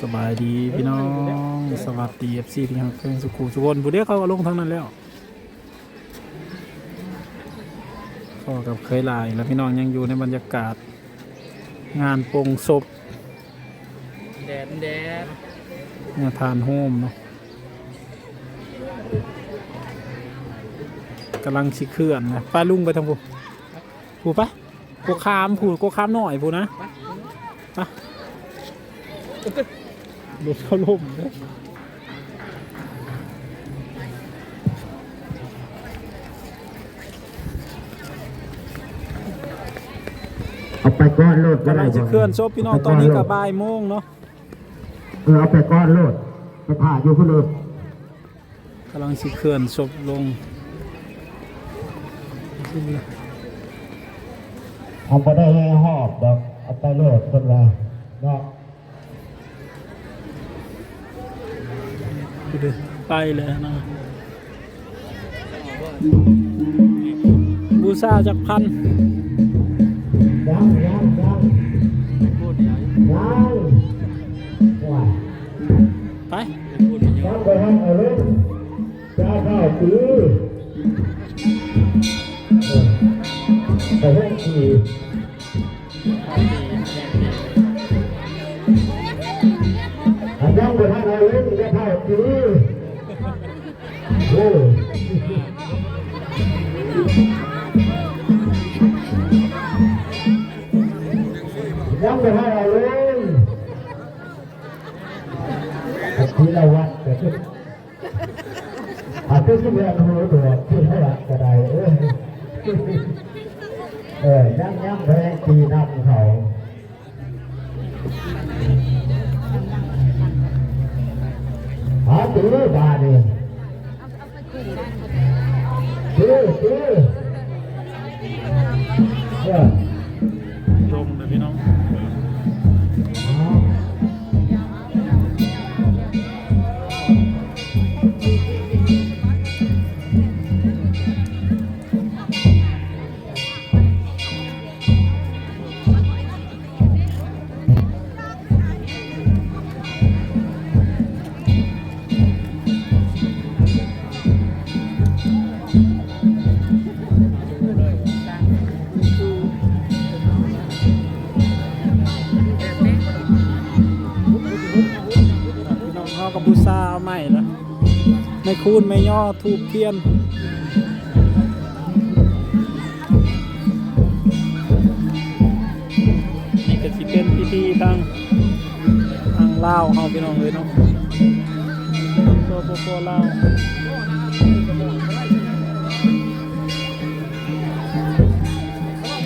สบายดีพี่น้อง สวัสดีเอฟซีที่ทางเครื่องสุขุสุคนผู้เดียวเขาก็ลงทั้งนั้นแล้วพอกับเคยลายแล้วพี่น้องยังอยู่ในบรรยากาศ งานโปรงศพแดดแดดงานทานโฮมเนาะกำลังชิเคลื่อนนะป้าลุงไปทางผู้ผู้ปะกูคามผู้กูคามหน่อยผู้นะปะ รถเขาล่มเลยเอาไปก้อนโลดกำลังชิเคลื่อนศพพี่น้องตอนนี้กับบ่ายโมงเนาะเออเอาไปก้อนโลดไปผ่าอยู่พุ่นเลยกำลังชิเคลื่อนศพลงเอาไปได้ให้หอบดอก เอาไปโลดคนละเนาะดูดิไปเลยนะบูซาจากพันยังยังยังพูดใหญ่ยังว่าไปพูดไม่เยต้ออะงไปให้เอาเลยจ้าข้าวตีไปให้ขี่ จ้าข้าวตีโอ้ยังไปให้เอาเลยที่เราวัดแต่ที่อาจจะที่เรียนรู้ตัวที่ให้วัดก็ได้เออเออยังยังไปให้ตีนับเขา ตื้อบาดีตีตีเออลงเลยพี่น้อง กับบูซาใหม่แล้วไม่คูนไม่ย่อทูบเทียนนี่ก็สิเป็นพิธีทางทางลาวเขาพี่น้องเลยเนาะโซโปโปลาว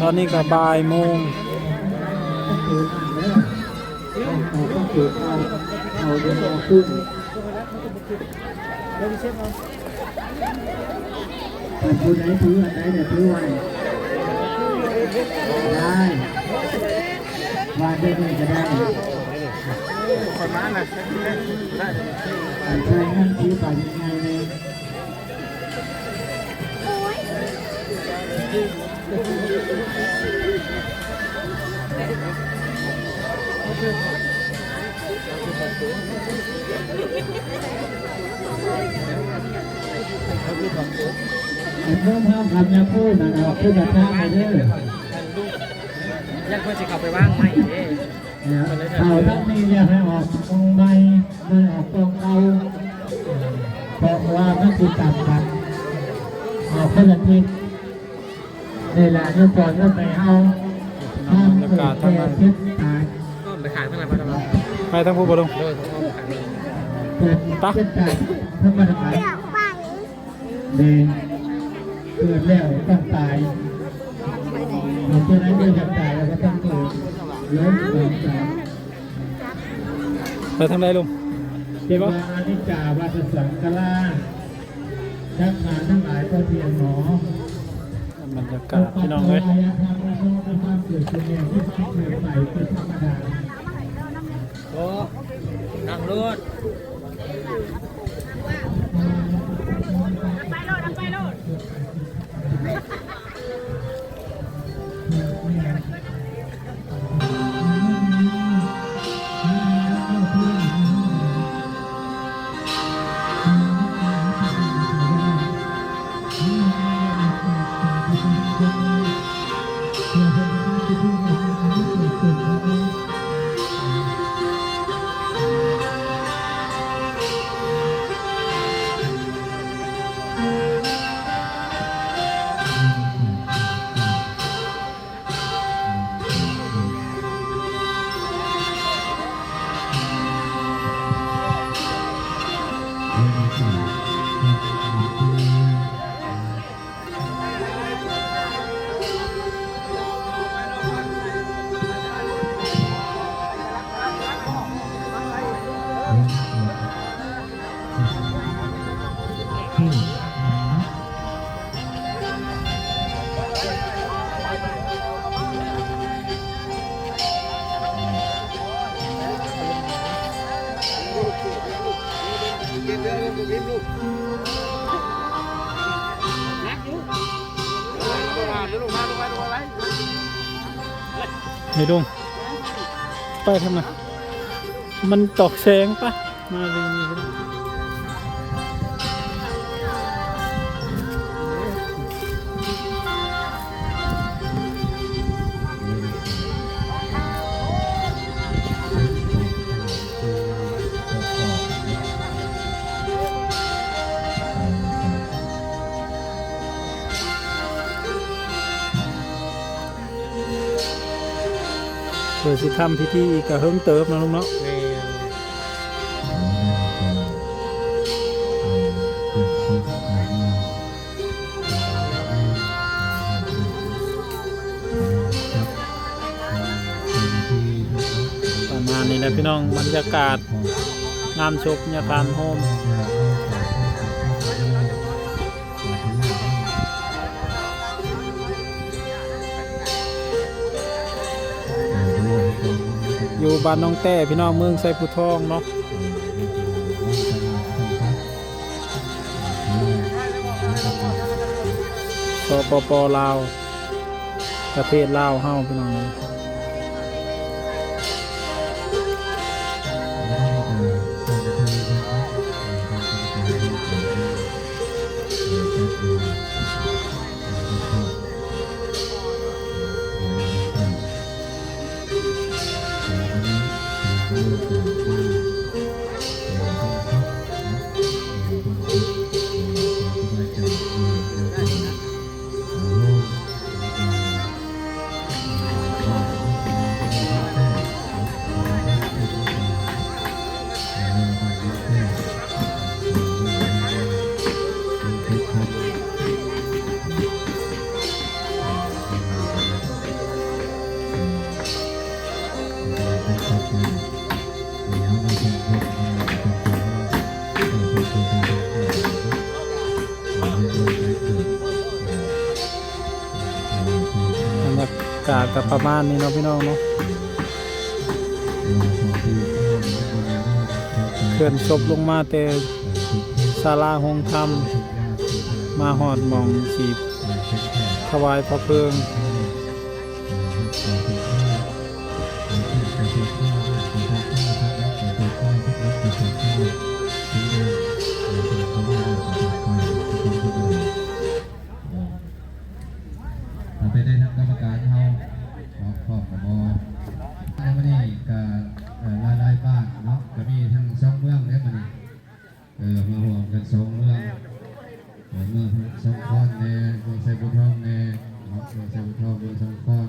ตอนนี้ก็บ่ายโมง ผู้ไหนถืออันไหนเนี่ยถือไว้ได้วาดได้ด้วยก็ได้คนมาน่ะอันใช้นั่นถือไปยังไงเนเพิ่มห้ามคำยาพูดนะเราพูดแบบนั้นไปเด้อยยังเพื่อจะเข้าไปว่างไหมเด้เขาทั้งนี้อยากให้ออกตรงใบไม่ออกตรงเอาเพราะว่ามันคือต่ำกันออกคนละทิศนี่แหละเนี่ยก่อนก็ไปเอาห้ามเกิดแก่เจ็ ไปทางผู้บรมโดยทุกคนขายเลยเกิดเจ็บตายธรรมดาเดนเกิดแล้วต้องตายเพราะฉะนั้นเมื่อจะตายเราก็ต้องเกิดล้มสองสามไปทางใดลุงเทวาอนิจจาวัฏสังกลาทั้งงานทั้งหลายก็เพียงหนอบรรยากาศพี่น้องเลยธรรมะโนความเกิดขึ้นเนี่ยที่ต้องเกิดใหม่เป็นธรรมดา Có. Nặng luôn. Thank you. Thank you. นี่ดุงไปทำไม มันตอกแสงปะมาเลย นี่ก็ได้เปิดสิทำพิธีกระเฮิงเติบนะลุงเนาะประมาณนี้แหละพี่น้องบรรยากาศงานศพยาทานโฮม อยู่บ้านน้องแต้พี่น้องเมืองไซผู้ทองเนาะสปปลาวประเทศลาวเฮาพี่น้อง บรรยากาศกับประมาณนี้เนาะพี่น้องเนาะเขื่อนศพลงมาแต่ศาลาหงธรรม มาหอดมองสีถวายพระเพลิง ไปได้ทางกรรมการเขาขอขอบขบแล้ววันนี้ก็ลายลายบ้านเนาะก็มีทั้งสองเมืองเนี่ยมันนี่เออมาห่วมกันสองเมืองเมืองสองคอนแน่เมืองไซบุทองแน่เนาะเมืองไซบุทองเมืองสองคอน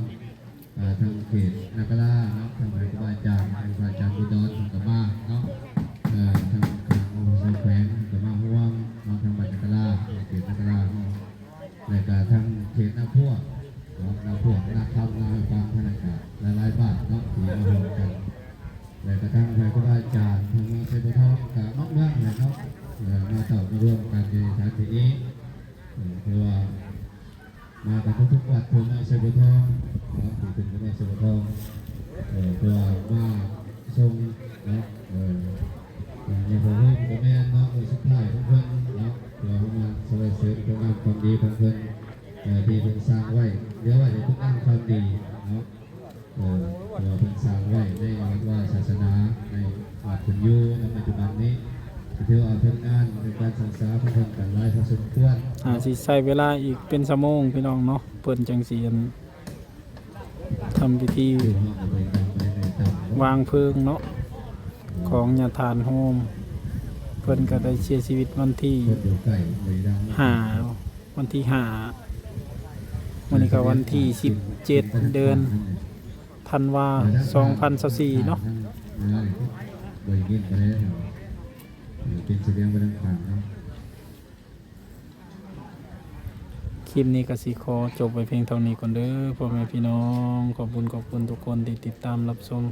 ทางเขตนาคราเนาะทางครูบาอาจารย์ทางครูบาอาจารย์บุดรทางกมาเนาะทางทางโอ้ไซแขวงกมาห่วงเนาะทางบ้านนาคราเขตนาคราเนาะแล้วก็ทั้งเขตนาพวกเนาะพวกนาคำนาฟังพนักงานหลายๆบ้านเนาะที่มาร่วมกันแล้วก็ทั้งไทยก็ได้จารย์ทั้งเมืองเซบุทองกับนอกเมืองเลยเนะเอ่อมาต่อมาร่วมกันในสถานที่นี้เอ่อคือว่ามากันทุกวัดทั่วเมืองเซบุทองเนาะที่เป็นเมืองเซบุทองเอ่อเพื่อมาทรง กันหลายพอสมควรอาสิใช้เวลาอีกเป็นชั่วโมงพี่น้องเนาะเปิ่นจังสีทำพิธีอยู่ห้องเอาไปตามไปในตามวางเพลิงเนาะของญาทานโฮม เพิ่นก็ได้เสียชีวิตวันที่ เพิ่นอยู่ใกล้บริดังห้าวันที่ห้าวันนี้ก็วันที่สิบเจ็ดเดือนธันวาสองพันสี่เนาะบริเวณไปแล้วเป็นเสบียงไปต่างๆเนาะ ค ลิปนี้ก็สิขอจบไปเพียงเท่านี้ก่อนเด้อพ่อแม่พี่น้องขอบคุณขอบคุณทุกคนที่ติดตามรับชม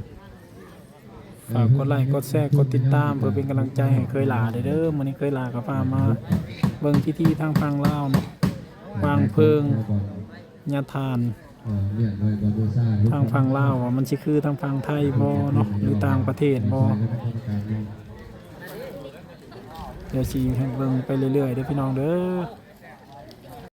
ฝากกดไลค์กดแชร์กดติดตามเพื่อเป็นกำลังใจให้เคยหลาเด้อเมื้อนี้เคยหลาก็พามาเบิ่งพิธีทางฟังลาวเนาะวางเพิงญาทานทางฟังลาวว่ามันสิคือทางฟังไทยบ่เนาะหรือต่างประเทศบ่เดี๋ยวสิให้เบิ่งไปเรื่อยๆเด้อพี่น้องเด้อ